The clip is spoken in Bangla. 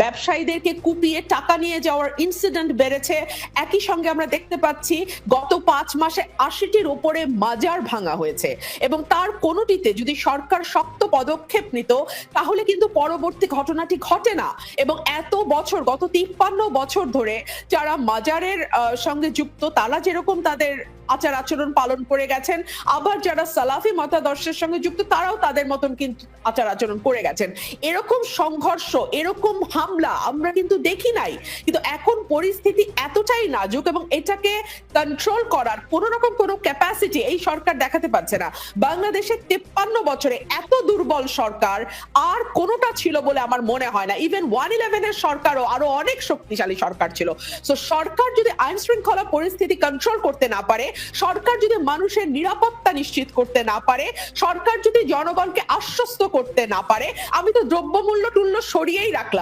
ব্যবসায়ীদেরকে কুপিয়ে টাকা নিয়ে যাওয়ার ইনসিডেন্ট বেড়েছে। একই সঙ্গে আমরা দেখতে পাচ্ছি, গত পাঁচ মাসে আশিটির ওপরে মাজার ভাঙা হয়েছে এবং তার কোনোটিতে যদি সরকার শক্ত পদক্ষেপ নিত, তাহলে কিন্তু পরবর্তী ঘটনাটি ঘটে না। এবং এত বছর, গত তিপ্পান্ন বছর ধরে যারা মাজারের সঙ্গে যুক্ত, তারা যেরকম তাদের আচার আচরণ পালন করে গেছেন। আবার যারা সালাফি মতাদর্শের সঙ্গে যুক্ত, তারাও তাদের মতন কিন্তু আচার আচরণ করে গেছেন। এরকম সংঘর্ষ, এরকম হামলা আমরা কিন্তু দেখি নাই। কিন্তু এখন পরিস্থিতি এতটাই নাজুক এবং এটাকে কন্ট্রোল করার কোন রকম কোনো ক্যাপাসিটি এই সরকার দেখাতে পারছে না। বাংলাদেশের তেপ্পান্ন বছরে এত দুর্বল সরকার, আর কোনোটা ছিল বলে আমার মনে হয় না। ইভেন ওয়ান ইলেভেনের সরকারও আরও অনেক শক্তিশালী সরকার ছিল। সো সরকার যদি আইন শৃঙ্খলা পরিস্থিতি কন্ট্রোল করতে না পারে সরকার যদি মানুষের নিরাপত্তা নিশ্চিত করতে না পারে, সরকার যদি জনগণকে আশ্বস্ত করতে না পারে, আমি তো দ্রব্যমূল্য টুল্য সরিয়েই রাখলাম।